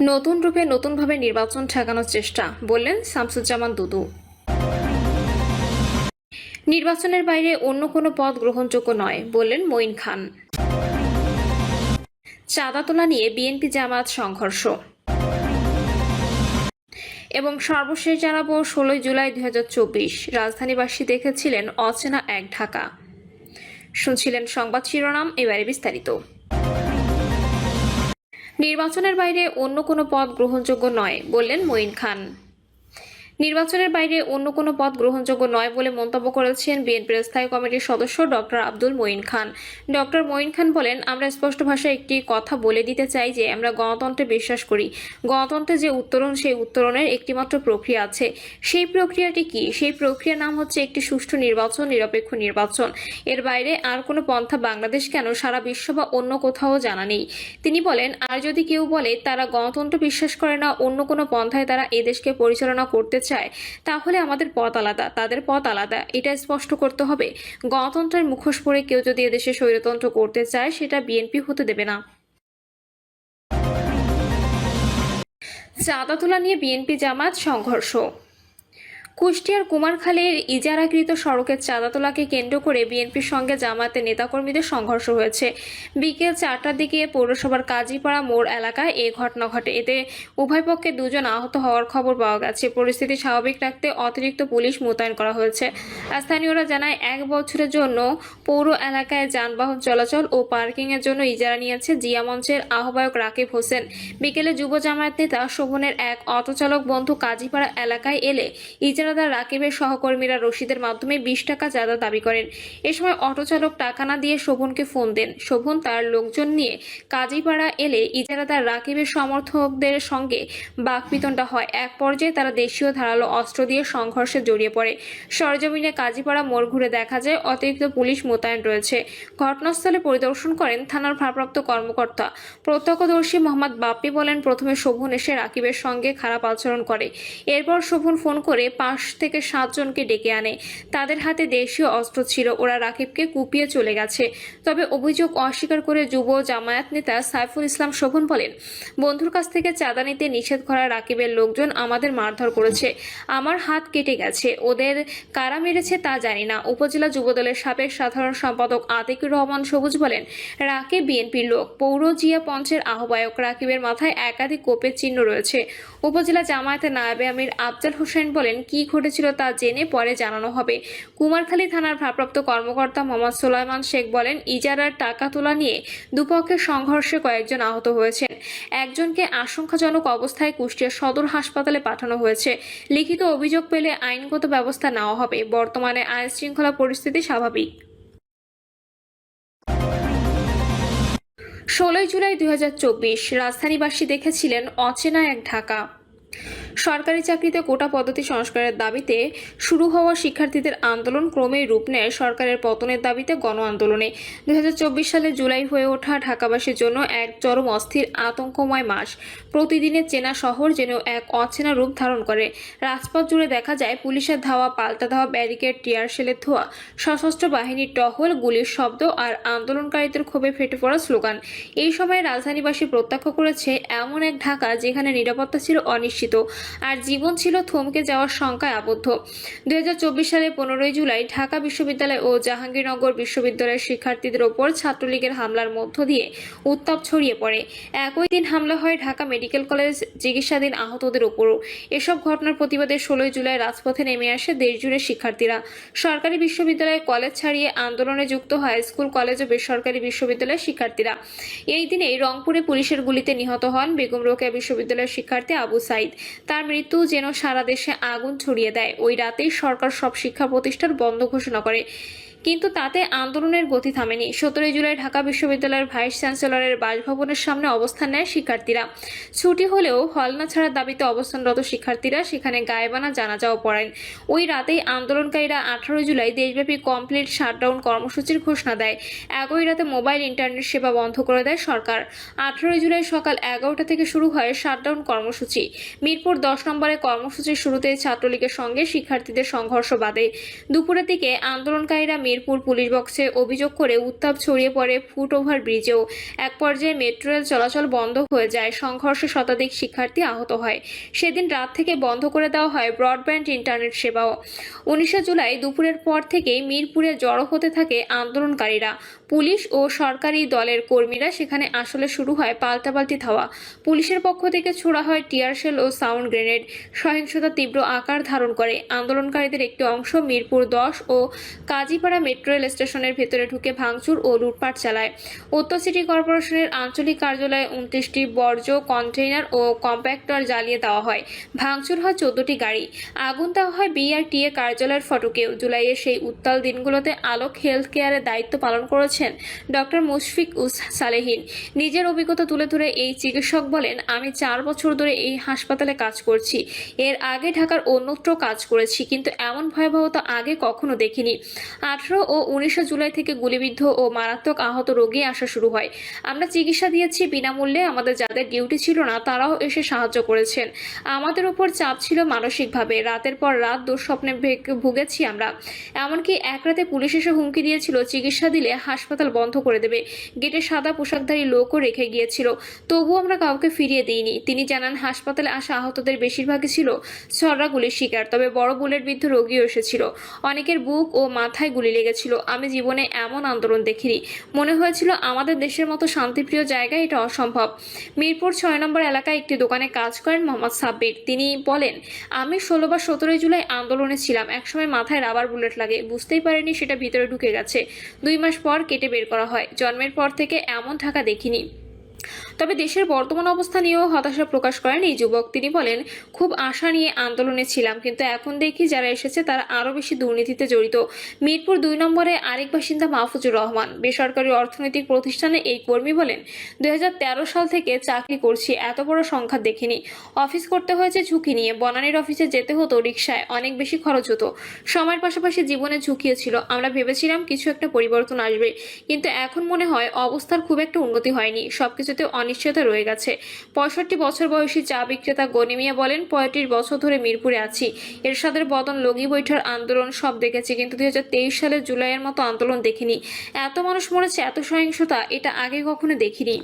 নতুন রূপে নতুনভাবে নির্বাচন ঠেকানোর চেষ্টা, বললেন শামসুজ্জামান দুদু। নির্বাচনের বাইরে অন্য কোনো পদ গ্রহণযোগ্য নয়, বললেন মঈন খান। চাঁদা তোলা নিয়ে বিএনপি জামাত সংঘর্ষ। এবং সর্বশেষ জানাব ষোলোই জুলাই দু হাজার চব্বিশ, রাজধানীবাসী দেখেছিলেন অচেনা এক ঢাকা। শুনছিলেন সংবাদ শিরোনাম, এবারে বিস্তারিত। নির্বাচনের বাইরে অন্য কোনো পদ গ্রহণযোগ্য নয় বললেন মঈন খান। নির্বাচনের বাইরে অন্য কোনো পদ গ্রহণযোগ্য নয় বলে মন্তব্য করেছেন বিএনপির স্থায়ী কমিটির সদস্য ডক্টর আব্দুল মঈন খান। ডক্টর মঈন খান বলেন, আমরা স্পষ্ট ভাষায় একটি কথা বলে দিতে চাই যে, আমরা গণতন্ত্রে বিশ্বাস করি। গণতন্ত্রে যে উত্তরণ, সেই উত্তরণের একটিমাত্র প্রক্রিয়া আছে। সেই প্রক্রিয়াটি কি? সেই প্রক্রিয়ার নাম হচ্ছে একটি সুষ্ঠু নির্বাচন, নিরপেক্ষ নির্বাচন। এর বাইরে আর কোনো পন্থা বাংলাদেশ কেন সারা বিশ্ব বা অন্য কোথাও জানা নেই। তিনি বলেন, আর যদি কেউ বলে, তারা গণতন্ত্র বিশ্বাস করে না, অন্য কোনো পন্থায় তারা এদেশকে পরিচালনা করতে চায়, তাহলে আমাদের পথ আলাদা, তাদের পথ আলাদা, এটা স্পষ্ট করতে হবে। গণতন্ত্রের মুখোশ পরে কেউ যদি এদেশে স্বৈরতন্ত্র করতে চায়, সেটা বিএনপি হতে দেবে না। চাঁদা তোলা নিয়ে বিএনপি জামাত সংঘর্ষ। কুষ্টিয়ার কুমারখালীর ইজারাকৃত সড়কের চাঁদা তোলাকে কেন্দ্র করে বিএনপির সঙ্গে জামাতের নেতাকর্মীদের সংঘর্ষ হয়েছে। বিকেল চারটার দিকে পৌরসভার কাজীপাড়া মোড় এলাকায় এ ঘটনা ঘটে। এতে উভয় পক্ষে দুজন আহত হওয়ার খবর পাওয়া গেছে। পরিস্থিতি স্বাভাবিক রাখতে অতিরিক্ত পুলিশ মোতায়েন করা হয়েছে। স্থানীয়রা জানায়, এক বছরের জন্য পৌর এলাকায় যানবাহন চলাচল ও পার্কিংয়ের জন্য ইজারা নিয়েছে জিয়া মঞ্চের আহ্বায়ক রাকিব হোসেন। বিকেলে যুব জামায়াত নেতা শোভনের এক অটোচালক বন্ধু কাজীপাড়া এলাকায় এলে ইজারাদার রাকিবের সহকর্মীরা রশিদের মাধ্যমে বিশ টাকা চাঁদা দাবি করেন। এ সময় অটোচালক টাকা না দিয়ে শোভনকে ফোন দেন। শোভন তার লোকজন নিয়ে কাজীপাড়া এলে ইজারাদার রাকিবের সমর্থকদের সঙ্গে বাকবিতণ্ডা হয়। এক পর্যায়ে তারা দেশীয় ধারালো অস্ত্র দিয়ে সংঘর্ষে জড়িয়ে পড়ে। সরজমিনে কাজীপাড়া মোড় ঘুরে দেখা যায়, অতিরিক্ত পুলিশ মোতায়েন রয়েছে। ঘটনাস্থলে পরিদর্শন করেন থানার ভারপ্রাপ্ত কর্মকর্তা। প্রত্যক্ষদর্শী মোহাম্মদ বাপ্পি বলেন, প্রথমে শোভন এসে রাকিবের সঙ্গে খারাপ আচরণ করে। এরপর শোভন ফোন করে পাঁচ থেকে সাতজনকে ডেকে আনে। তাদের হাতে দেশীয় অস্ত্র ছিল। ওরা রাকিবকে কুপিয়ে চলে গেছে। তবে অভিযোগ অস্বীকার করে যুব জামায়াত নেতা সাইফুল ইসলাম শোভন বলেন, বন্ধুর কাছ থেকে চাঁদা নিতে নিষেধ করা রাকিবের লোকজন আমাদের মারধর করেছে। আমার হাত কেটে গেছে। ওদের কারা মেরেছে তা জানি না। উপজেলা যুবদলের সাবেক সাধারণ সম্পাদক আতিকুর রহমান সবুজ বলেন, রাকিব বিএনপির লোক। পৌর জিয়া পঞ্চের আহ্বায়ক রাকিবের মাথায় একাধিক কোপের চিহ্ন রয়েছে। উপজেলা জামায়াতের নায়েবে আমির আফজাল হোসেন বলেন, কি ঘটেছিল তা জেনে পরে জানানো হবে। কুমারখালী থানার ভারপ্রাপ্ত কর্মকর্তা মোহাম্মদ সোলাইমান শেখ বলেন, ইজারার টাকা তোলা নিয়ে দুপক্ষের সংঘর্ষে কয়েকজন আহত হয়েছেন। একজনকে আশঙ্কাজনক অবস্থায় কুষ্টিয়া সদর হাসপাতালে পাঠানো হয়েছে। লিখিত অভিযোগ পেলে আইনগত ব্যবস্থা নেওয়া হবে। বর্তমানে আইন শৃঙ্খলা পরিস্থিতি স্বাভাবিক। ষোলোই জুলাই দুই হাজার চব্বিশ, রাজধানীবাসী দেখেছিলেন অচেনা এক ঢাকা। সরকারি চাকরিতে কোটা পদ্ধতি সংস্কারের দাবিতে শুরু হওয়া শিক্ষার্থীদের আন্দোলন ক্রমেই রূপ নেয় সরকারের পতনের দাবিতে গণ আন্দোলনে দুই হাজার চব্বিশ সালে জুলাই হয়ে ওঠা ঢাকাবাসীর জন্য এক চরম অস্থির আতঙ্কময় মাস। প্রতিদিনের চেনা শহর যেন এক অচেনা রূপ ধারণ করে। রাজপথ জুড়ে দেখা যায় পুলিশের ধাওয়া, পাল্টা ধাওয়া, ব্যারিকেড, টিয়ার শেলের ধোয়া, সশস্ত্র বাহিনীর টহল, গুলির শব্দ আর আন্দোলনকারীদের ক্ষোভে ফেটে পড়া স্লোগান। এই সময় রাজধানীবাসী প্রত্যক্ষ করেছে, এমন এক ঢাকা যেখানে নিরাপত্তা ছিল অনিশ্চিত। আর জীবন ছিল থমকে যাওয়ার শঙ্কায় আবদ্ধ। দুই হাজার চব্বিশ সালে পনেরোই জুলাই ঢাকা বিশ্ববিদ্যালয় ও জাহাঙ্গীরনগর বিশ্ববিদ্যালয়ের শিক্ষার্থীদের ওপর ছাত্রলীগের হামলার মধ্য দিয়ে উত্তাপ ছড়িয়ে পড়ে। একই দিন হামলা হয় ঢাকা মেডিকেল কলেজ চিকিৎসাধীন আহতদের ওপরও। এসব ঘটনার প্রতিবাদে ষোলোই জুলাই রাজপথে নেমে আসে দেশজুড়ে শিক্ষার্থীরা। সরকারি বিশ্ববিদ্যালয়ে কলেজ ছাড়িয়ে আন্দোলনে যুক্ত হয় স্কুল, কলেজ ও বেসরকারি বিশ্ববিদ্যালয়ের শিক্ষার্থীরা। এই দিনে রংপুরে পুলিশের গুলিতে নিহত হন বেগম রোকেয়া বিশ্ববিদ্যালয়ের শিক্ষার্থী আবু সাইদ। তার মৃত্যু যেন সারা দেশে আগুন ছড়িয়ে দেয়। ওই রাতেই সরকার সব শিক্ষা প্রতিষ্ঠান বন্ধ ঘোষণা করে। কিন্তু তাতে আন্দোলনের গতি থামেনি। সতেরোই জুলাই ঢাকা বিশ্ববিদ্যালয়ের ভাইস চ্যান্সেলরের বাসভবনের সামনে অবস্থান নেয় শিক্ষার্থীরা। ছুটি হলেও হল না ছাড়ার দাবিতে অবস্থানরত শিক্ষার্থীরা সেখানে গায়েবানা জানাজাও পড়েন। ওই রাতেই আন্দোলনকারীরা আঠারো জুলাই দেশব্যাপী কমপ্লিট শাটডাউন কর্মসূচির ঘোষণা দেয়। একই রাতে মোবাইল, ইন্টারনেট সেবা বন্ধ করে দেয় সরকার। আঠারোই জুলাই সকাল এগারোটা থেকে শুরু হয় শাটডাউন কর্মসূচি। মিরপুর দশ নম্বরে কর্মসূচির শুরুতে ছাত্রলীগের সঙ্গে শিক্ষার্থীদের সংঘর্ষ বাধে। দুপুরের দিকে আন্দোলনকারীরা মিরপুর পুলিশ বক্সে অভিযোগ করে উত্তাপ ছড়িয়ে পড়ে ফুট ওভার ব্রিজেও। এক পর্যায়ে মেট্রো রেল চলাচল বন্ধ হয়ে যায়, সংঘর্ষে শতাধিক শিক্ষার্থী আহত হয়। সেদিন রাত থেকে বন্ধ করে দেওয়া হয় ব্রডব্যান্ড ইন্টারনেট সেবাও। উনিশে জুলাই দুপুরের পর থেকেই মিরপুরে জড়ো হতে থাকে আন্দোলনকারীরা। পুলিশ ও সরকারি দলের কর্মীরা সেখানে আসলে শুরু হয় পাল্টাপাল্টি ধাওয়া। পুলিশের পক্ষ থেকে ছোড়া হয় টিয়ারশেল ও সাউন্ড গ্রেনেড। সহিংসতা তীব্র আকার ধারণ করে। আন্দোলনকারীদের একটি অংশ মিরপুর দশ ও কাজীপাড়া মেট্রো রেল স্টেশনের ভেতরে ঢুকে ভাঙচুর ও লুটপাট চালায়। উত্তর সিটি কর্পোরেশনের আঞ্চলিক কার্যালয়ে উনত্রিশটি বর্জ্য কন্টেইনার ও কম্প্যাক্টর জ্বালিয়ে দেওয়া হয়। ভাঙচুর হয় চোদ্দটি গাড়ি। আগুন দেওয়া হয় বিআরটিএ কার্যালয়ের ফটকেও জুলাইয়ের সেই উত্তাল দিনগুলোতে আলোক হেলথ কেয়ারের দায়িত্ব পালন করেছেন ডক্টর মুশফিক উস সালেহিন। নিজের অভিজ্ঞতা তুলে ধরে এই চিকিৎসক বলেন, আমি চার বছর ধরে এই হাসপাতালে কাজ করছি। এর আগে ঢাকার অন্যত্র কাজ করেছি, কিন্তু এমন ভয়াবহতা আগে কখনো দেখিনি। আঠারো ও উনিশে জুলাই থেকে গুলিবিদ্ধ ও মারাত্মক আহত রোগী আসা শুরু হয়। আমরা চিকিৎসা দিয়েছি বিনামূল্যে, আমাদের যাদের ডিউটি ছিল না, তারাও এসে সাহায্য করেছেন। আমাদের উপর চাপ ছিল মানসিকভাবে। রাতের পর রাত দুঃস্বপ্নে ভুগেছি আমরা। এমনকি এক রাতে পুলিশ এসে হুমকি দিয়েছিল, চিকিৎসা দিলে হাসপাতাল বন্ধ করে দেবে। গেটে সাদা পোশাকধারী লোকও রেখে গিয়েছিল। তবুও আমরা কাউকে ফিরিয়ে দিইনি। তিনি জানান, হাসপাতালে আসা আহতদের বেশিরভাগই ছিল ছড়া গুলির শিকার, তবে বড় বুলেট বিদ্ধ রোগীও এসেছিল। অনেকের বুক ও মাথায় গুলি লেগেছিল। আমি জীবনে এমন আন্দোলন দেখিনি। মনে হয়েছিল আমাদের দেশের মতো শান্তিপ্রিয় জায়গায় এটা অসম্ভব। মিরপুর ছয় নম্বর এলাকায় একটি দোকানে কাজ করেন মোহাম্মদ সাব্বির। তিনি বলেন, আমি ষোলো বা সতেরোই জুলাই আন্দোলনে ছিলাম। একসময় মাথায় রাবার বুলেট লাগে। বুঝতেই পারিনি সেটা ভিতরে ঢুকে গেছে। দুই মাস পর কেটে বের করা হয়। জন্মের পর থেকে এমন ঢাকা দেখিনি। তবে দেশের বর্তমান অবস্থা নিয়েও হতাশা প্রকাশ করেন এই যুবক। তিনি বলেন, খুব আশা নিয়ে আন্দোলনে ছিলাম, কিন্তু এখন দেখি যারা এসেছে তারা আরও বেশি দুর্নীতিতে জড়িত। মিরপুর দুই নম্বরে আরেক বাসিন্দা মাহফুজুর রহমান। বেসরকারি অর্থনৈতিক প্রতিষ্ঠানে এই কর্মী বলেন দু হাজার তেরো সাল থেকে চাকরি করছি, এত বড় সংখ্যা দেখিনি। অফিস করতে হয়েছে ঝুঁকি নিয়ে, বনানীর অফিসে যেতে হতো রিক্সায় অনেক বেশি খরচ হতো। সময়ের পাশাপাশি জীবনে ঝুঁকিও ছিল, আমরা ভেবেছিলাম কিছু একটা পরিবর্তন আসবে, কিন্তু এখন মনে হয় অবস্থার খুব একটা উন্নতি হয়নি, সবকিছুতে অনিশ্চয়তা রয়ে গেছে। পঁয়ষট্টি বছর বয়সী চা বিক্রেতা গনিমিয়া বলেন, পঁয়ত্রিশ বছর ধরে মিরপুরে আছি। এরশাদের বদন লগি বৈঠার আন্দোলন সব দেখেছি, কিন্তু দুই হাজার তেইশ সালের জুলাইয়ের মতো আন্দোলন দেখিনি। এত মানুষ মরেছে, এত সহিংসতা, এটা আগে কখনো দেখিনি।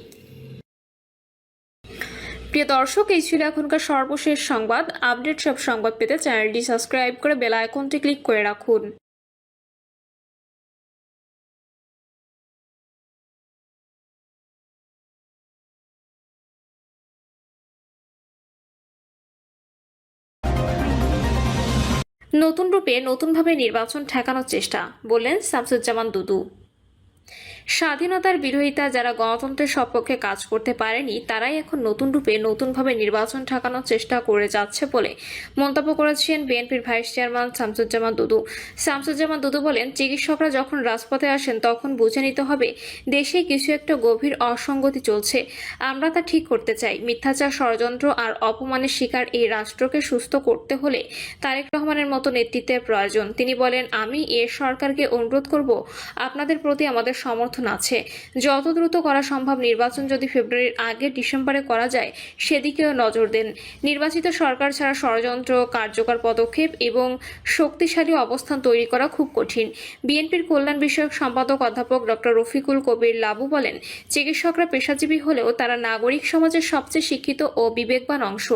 প্রিয় দর্শক, এই ছিল এখনকার সর্বশেষ সংবাদ। আপডেট সব সংবাদ পেতে চ্যানেলটি সাবস্ক্রাইব করে বেল আইকনটি ক্লিক করে রাখুন। নতুন রূপে নতুনভাবে নির্বাচন ঠেকানোর চেষ্টা বললেন শামসুজ্জামান দুদু। স্বাধীনতার বিরোধিতা যারা গণতন্ত্রের সপক্ষে কাজ করতে পারেনি, তারাই এখন নতুন রূপে নতুনভাবে নির্বাচন ঠেকানোর চেষ্টা করে যাচ্ছে বলে মন্তব্য করেছেন বিএনপির ভাইস চেয়ারম্যান শামসুজ্জামান দুদু। শামসুজ্জামান দুদু বলেন, চিকিৎসকরা যখন রাজপথে আসেন, তখন বুঝে নিতে হবে দেশে কিছু একটা গভীর অসঙ্গতি চলছে। আমরা তা ঠিক করতে চাই। মিথ্যাচার, ষড়যন্ত্র আর অপমানের শিকার এই রাষ্ট্রকে সুস্থ করতে হলে তারেক রহমানের মতো নেতৃত্বের প্রয়োজন। তিনি বলেন, আমি এ সরকারকে অনুরোধ করব। আপনাদের প্রতি আমাদের সমর্থন আছে। যত দ্রুত করা সম্ভব নির্বাচন যদি ফেব্রুয়ারির আগে ডিসেম্বরে করা যায়, সেদিকেও নজর দেন। নির্বাচিত সরকার ছাড়া ষড়যন্ত্র, কার্যকর পদক্ষেপ এবং শক্তিশালী অবস্থান তৈরি করা খুব কঠিন। বিএনপির কল্যাণ বিষয়ক সম্পাদক অধ্যাপক ডক্টর রফিকুল কবির লাবু বলেন, চিকিৎসকরা পেশাজীবী হলেও তারা নাগরিক সমাজের সবচেয়ে শিক্ষিত ও বিবেকবান অংশ।